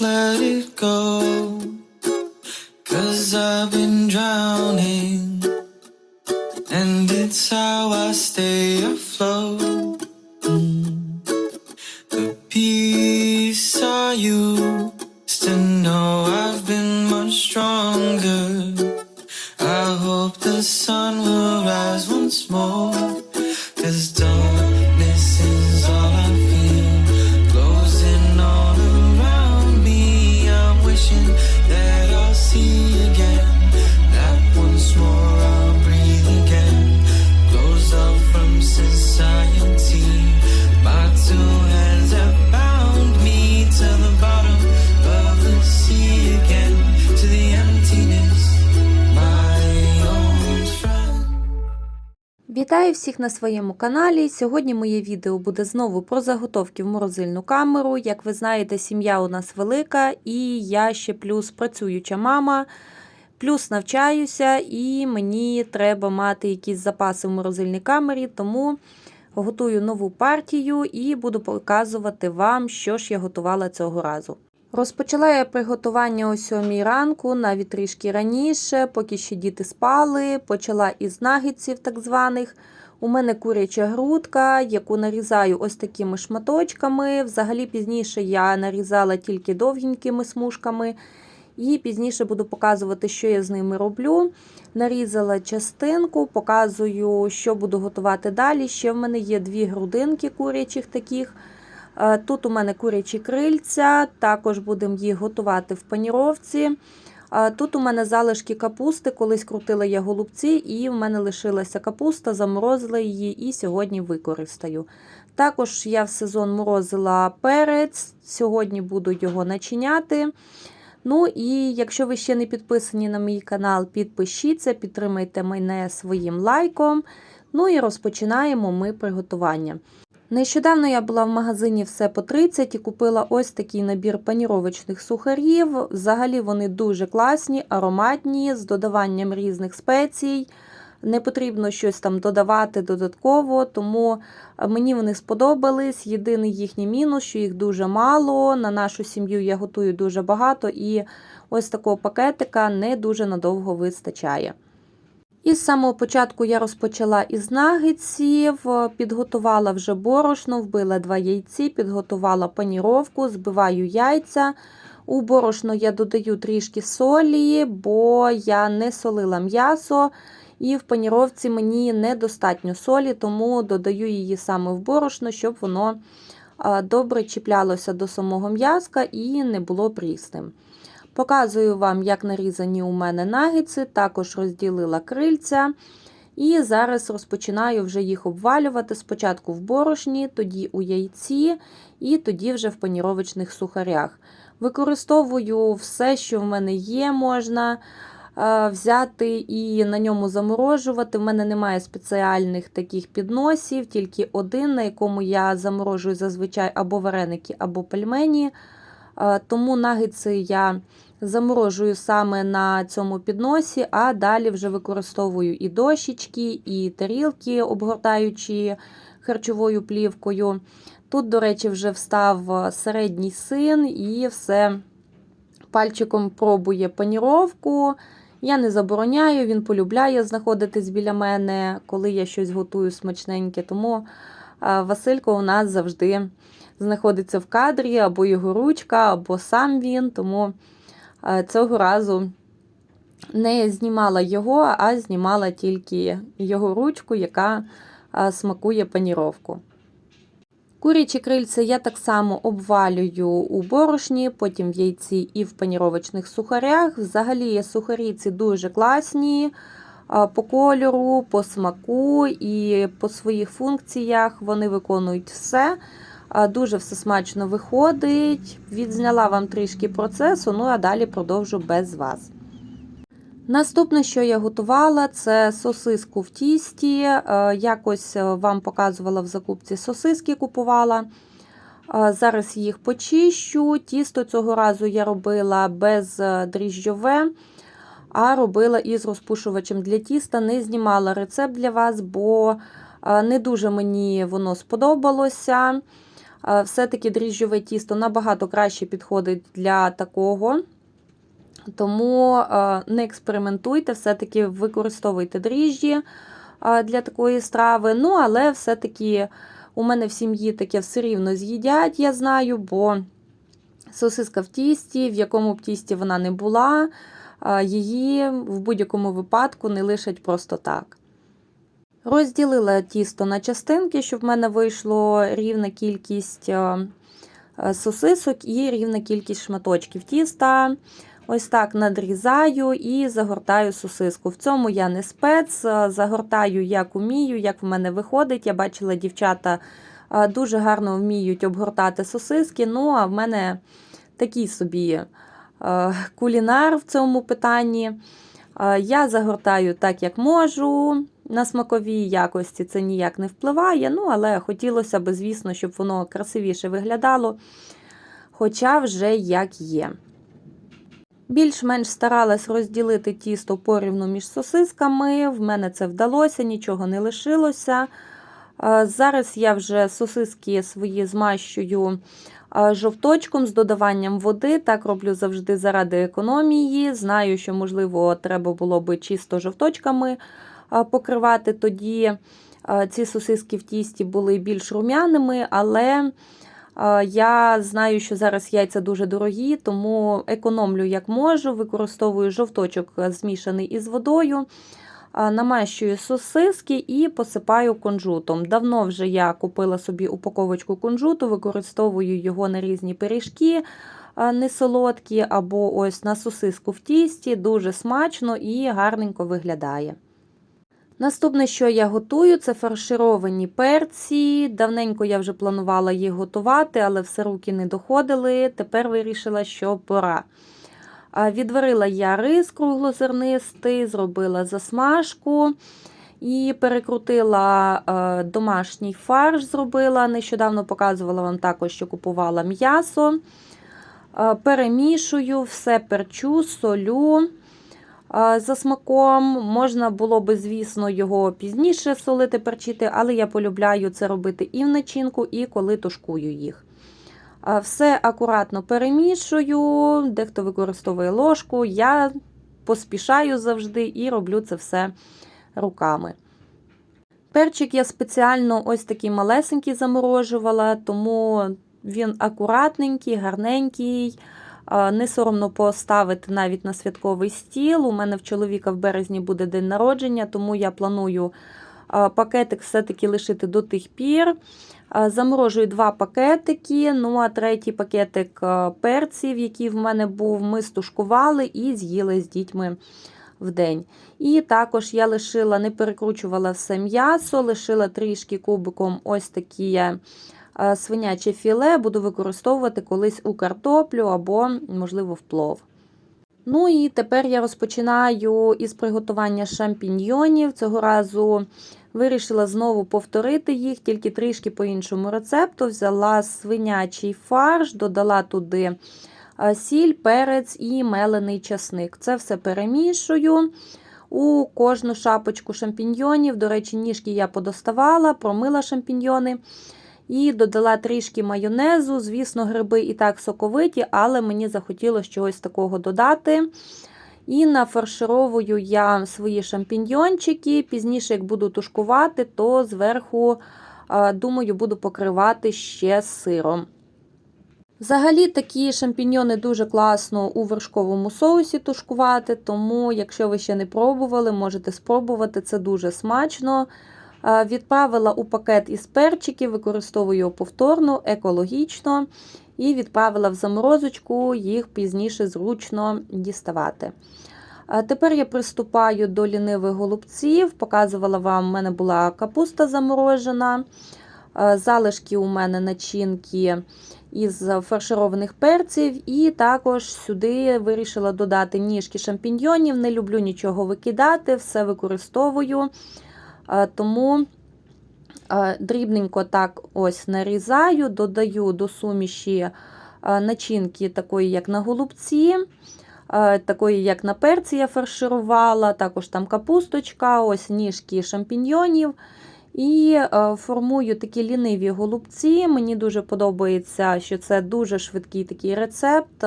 let it go. Вітаю всіх на своєму каналі. Сьогодні моє відео буде знову про заготовки в морозильну камеру. Як ви знаєте, сім'я у нас велика, і я ще плюс працююча мама, плюс навчаюся, і мені треба мати якісь запаси в морозильній камері, тому готую нову партію і буду показувати вам, що ж я готувала цього разу. Розпочала я приготування о 7 ранку, навіть трішки раніше, поки ще діти спали. Почала із нагідців так званих. У мене куряча грудка, яку нарізаю ось такими шматочками. Взагалі пізніше я нарізала тільки довгенькими смужками. І пізніше буду показувати, що я з ними роблю. Нарізала частинку, показую, що буду готувати далі. Ще в мене є дві грудинки курячих таких. Е, Тут у мене курячі крильця, також будемо їх готувати в паніровці. Е, Тут у мене залишки капусти, колись крутила я голубці, і в мене лишилася капуста, заморозила її і сьогодні використаю. Також я в сезон морозила перець, сьогодні буду його начиняти. Ну і якщо ви ще не підписані на мій канал, підпишіться, підтримайте мене своїм лайком. Ну і розпочинаємо ми приготування. Нещодавно я була в магазині все по 30 і купила ось такий набір паніровочних сухарів. Взагалі вони дуже класні, ароматні, з додаванням різних спецій. Не потрібно щось там додавати додатково, тому мені вони сподобались. Єдиний їхній мінус, що їх дуже мало. На нашу сім'ю я готую дуже багато, і ось такого пакетика не дуже надовго вистачає. І з самого початку я розпочала із нагетсів, підготувала вже борошно, вбила два яйці, підготувала паніровку, збиваю яйця. У борошно я додаю трішки солі, бо я не солила м'ясо. І в паніровці мені недостатньо солі, тому додаю її саме в борошно, щоб воно добре чіплялося до самого м'язка і не було прісним. Показую вам, як нарізані у мене нагетси, також розділила крильця. І зараз розпочинаю вже їх обвалювати спочатку в борошні, тоді у яйці, і тоді вже в паніровочних сухарях. Використовую все, що в мене є, можна взяти і на ньому заморожувати. В мене немає спеціальних таких підносів, тільки один, на якому я заморожую зазвичай або вареники, або пельмені. Тому нагетси я заморожую саме на цьому підносі, а далі вже використовую і дощечки, і тарілки, обгортаючи харчовою плівкою. Тут, до речі, вже встав середній син і все пальчиком пробує паніровку. Я не забороняю, він полюбляє знаходитись біля мене, коли я щось готую смачненьке. Тому Василько у нас завжди знаходиться в кадрі, або його ручка, або сам він. Тому цього разу не знімала його, а знімала тільки його ручку, яка смакує паніровку. Курячі крильця я так само обвалюю у борошні, потім в яйці і в паніровочних сухарях. Взагалі, сухарі ці дуже класні по кольору, по смаку і по своїх функціях вони виконують все. Дуже все смачно виходить. Відзняла вам трішки процесу, ну а далі продовжу без вас. Наступне, що я готувала, це сосиску в тісті. Якось вам показувала в закупці сосиски купувала. Зараз їх почищу. Тісто цього разу я робила без дріжджове, а робила із розпушувачем для тіста. Не знімала рецепт для вас, бо не дуже мені воно сподобалося. Е, Все-таки дріжджове тісто набагато краще підходить для такого. Тому е, не експериментуйте, все-таки використовуйте дріжджі е, для такої страви. Ну, але все-таки у мене в сім'ї таке все рівно з'їдять, я знаю, бо сосиска в тісті, в якому б тісті вона не була, її в будь-якому випадку не лишать просто так. Розділила тісто на частинки, щоб в мене вийшло рівна кількість е, е, сосисок і рівна кількість шматочків тіста. Ось так надрізаю і загортаю сосиску. В цьому я не спец, е, загортаю як умію, як в мене виходить. Я бачила, дівчата дуже гарно вміють обгортати сосиски. Ну, а в мене такий собі кулінар в цьому питанні. Я загортаю так, як можу. На смаковій якості це ніяк не впливає, ну, але хотілося б, звісно, щоб воно красивіше виглядало, хоча вже як є. Більш-менш старалась розділити тісто порівну між сосисками. В мене це вдалося, нічого не лишилося. Зараз я вже сосиски свої змащую жовточком з додаванням води. Так роблю завжди заради економії. Знаю, що, можливо, треба було би чисто жовточками покривати. Тоді е, ці сосиски в тісті були більш рум'яними, але е, я знаю, що зараз яйця дуже дорогі, тому економлю як можу, використовую жовточок е, змішаний із водою. Намащую сосиски і посипаю кунжутом. Давно вже я купила собі упаковочку кунжуту, використовую його на різні пиріжки несолодкі, або ось на сосиску в тісті. Дуже смачно і гарненько виглядає. Наступне, що я готую, це фаршировані перці. Давненько я вже планувала їх готувати, але все руки не доходили. Тепер вирішила, що пора. Відварила я рис круглозернистий, зробила засмажку і перекрутила е, домашній фарш. Зробила. Нещодавно показувала вам також, що купувала м'ясо. Е, Перемішую, все перчу, солю за смаком. Можна було би, звісно, його пізніше солити, перчити, але я полюбляю це робити і в начинку, і коли тушкую їх. Все акуратно перемішую, дехто використовує ложку. Я поспішаю завжди і роблю це все руками. Перчик я спеціально ось такий малесенький заморожувала, тому він акуратненький, гарненький. Не соромно поставити навіть на святковий стіл. У мене в чоловіка в березні буде день народження, тому я планую пакетик все-таки лишити до тих пір. Заморожую два пакетики. Ну а третій пакетик перців, який в мене був, ми стушкували і з'їли з дітьми в день. І також я лишила, не перекручувала все м'ясо, лишила трішки кубиком ось такі свиняче філе, буду використовувати колись у картоплю або, можливо, в плов. Ну і тепер я розпочинаю із приготування шампіньйонів. Цього разу вирішила знову повторити їх, тільки трішки по іншому рецепту. Взяла свинячий фарш, додала туди сіль, перець і мелений часник. Це все перемішую. У кожну шапочку шампіньйонів, до речі, ніжки я подоставала, промила шампіньйони. І додала трішки майонезу. Звісно, гриби і так соковиті, але мені захотілося чогось такого додати. І нафаршировую я свої шампіньйончики. Пізніше, як буду тушкувати, то зверху, думаю, буду покривати ще сиром. Взагалі, такі шампіньйони дуже класно у вершковому соусі тушкувати, тому, якщо ви ще не пробували, можете спробувати, це дуже смачно. Відправила у пакет із перчиків, використовую його повторно, екологічно. І відправила в заморозочку, їх пізніше зручно діставати. Тепер я приступаю до лінивих голубців. Показувала вам, у мене була капуста заморожена. Залишки у мене начинки із фаршированих перців. І також сюди вирішила додати ніжки шампіньйонів. Не люблю нічого викидати, все використовую. Тому дрібненько так ось нарізаю, додаю до суміші начинки, такої, як на голубці, такої, як на перці я фарширувала, також там капусточка, ось ніжки шампіньйонів. І е, формую такі ліниві голубці. Мені дуже подобається, що це дуже швидкий такий рецепт.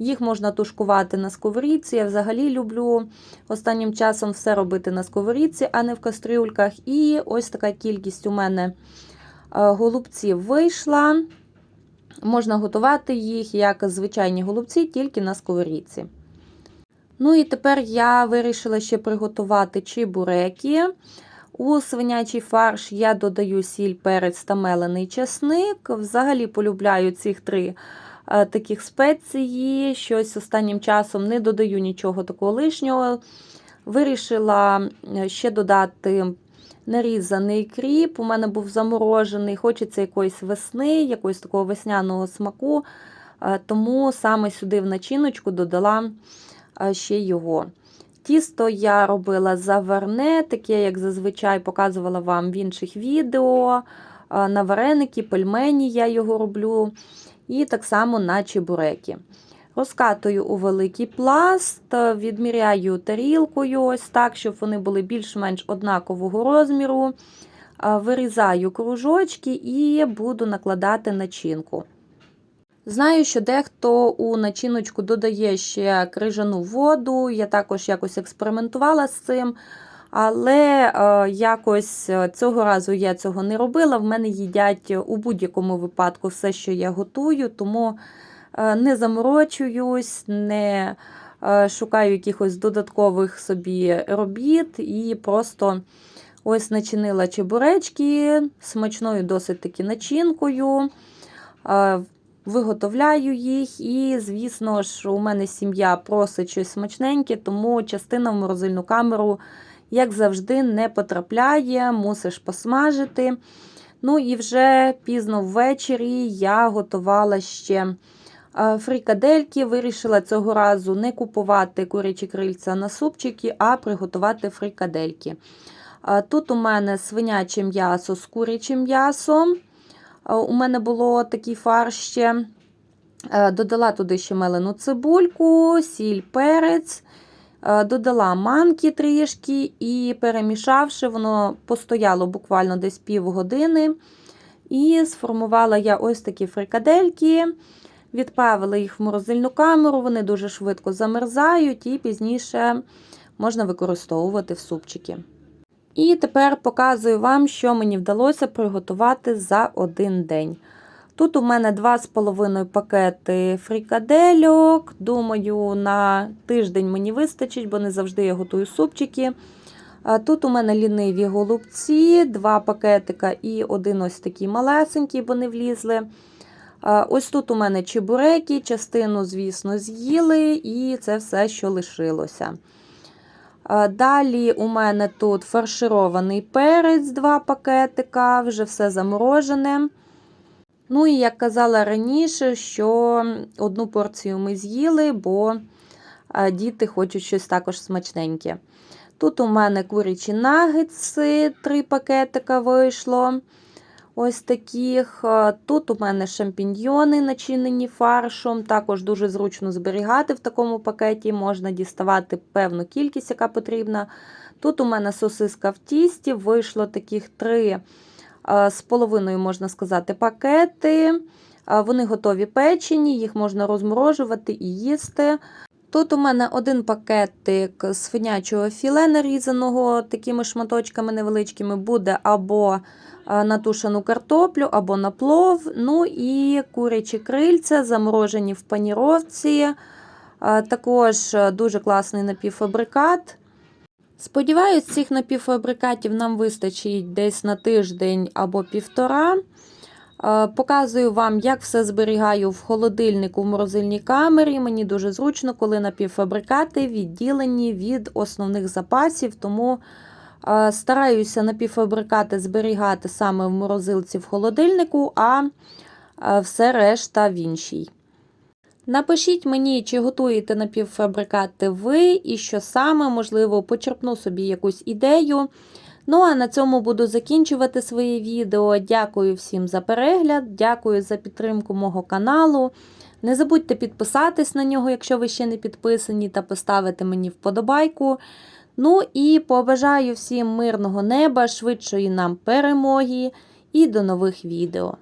Їх можна тушкувати на сковорідці. Я взагалі люблю останнім часом все робити на сковорідці, а не в кастрюльках. І ось така кількість у мене е, голубців вийшла. Можна готувати їх як звичайні голубці, тільки на сковорідці. Ну і тепер я вирішила ще приготувати чебуреки. У свинячий фарш я додаю сіль, перець та мелений чесник. Взагалі полюбляю цих три таких спеції. Щось останнім часом не додаю нічого такого лишнього. Вирішила е, ще додати нарізаний кріп. У мене був заморожений, хочеться якоїсь весни, якогось такого весняного смаку. Е, Тому саме сюди в начиночку додала е, ще його. Тісто я робила заварне, таке, як зазвичай показувала вам в інших відео. Е, На вареники, пельмені я його роблю. І так само на чебуреки. Розкатую у великий пласт, відміряю тарілкою, ось так, щоб вони були більш-менш однакового розміру. Е, Вирізаю кружочки і буду накладати начинку. Знаю, що дехто у начиночку додає ще крижану воду. Я також якось експериментувала з цим. Але е, якось цього разу я цього не робила. В мене їдять у будь-якому випадку все, що я готую, тому е, не заморочуюсь, не е, шукаю якихось додаткових собі робіт і просто ось начинила чебуречки смачною досить таки начинкою. Е, Виготовляю їх, і, звісно ж, у мене сім'я просить щось смачненьке, тому частина в морозильну камеру, як завжди, не потрапляє, мусиш посмажити. Ну і вже пізно ввечері я готувала ще е, фрикадельки. Вирішила цього разу не купувати курячі крильця на супчики, а приготувати фрикадельки. Е, Тут у мене свиняче м'ясо з курячим м'ясом. Е, У мене було такий фарш ще. Додала туди ще мелену цибульку, сіль, перець, додала манки трішки і перемішавши, воно постояло буквально десь півгодини. І сформувала я ось такі фрикадельки, відправила їх в морозильну камеру, вони дуже швидко замерзають і пізніше можна використовувати в супчики. І тепер показую вам, що мені вдалося приготувати за один день. Тут у мене 2,5 пакети фрикадельок. Думаю, на тиждень мені вистачить, бо не завжди я готую супчики. Тут у мене ліниві голубці, два пакетика і один ось такий малесенький, бо не влізли. Ось тут у мене чебуреки, частину, звісно, з'їли, і це все, що лишилося. Далі у мене тут фарширований перець, два пакетика, вже все заморожене. Ну і як казала раніше, що одну порцію ми з'їли, бо діти хочуть щось також смачненьке. Тут у мене курячі нагетси, три пакетика вийшло. Ось таких. Тут у мене шампіньйони, начинені фаршом. Також дуже зручно зберігати в такому пакеті, можна діставати певну кількість, яка потрібна. Тут у мене сосиска в тісті, вийшло таких три з половиною, можна сказати, пакети. Вони готові печені, їх можна розморожувати і їсти. Тут у мене один пакетик свинячого філе нарізаного такими шматочками невеличкими буде або а, на тушену картоплю, або на плов. Ну і курячі крильця, заморожені в паніровці. Також дуже класний напівфабрикат. Сподіваюсь, цих напівфабрикатів нам вистачить десь на тиждень або півтора. Е, Показую вам, як все зберігаю в холодильнику в морозильній камері. Мені дуже зручно, коли напівфабрикати відділені від основних запасів, тому е, стараюся напівфабрикати зберігати саме в морозилці в холодильнику, а е, все решта в іншій. Напишіть мені, чи готуєте напівфабрикати ви, і що саме, можливо, почерпну собі якусь ідею. Ну, а на цьому буду закінчувати своє відео. Дякую всім за перегляд, дякую за підтримку мого каналу. Не забудьте підписатись на нього, якщо ви ще не підписані, та поставити мені вподобайку. Ну і побажаю всім мирного неба, швидшої нам перемоги і до нових відео.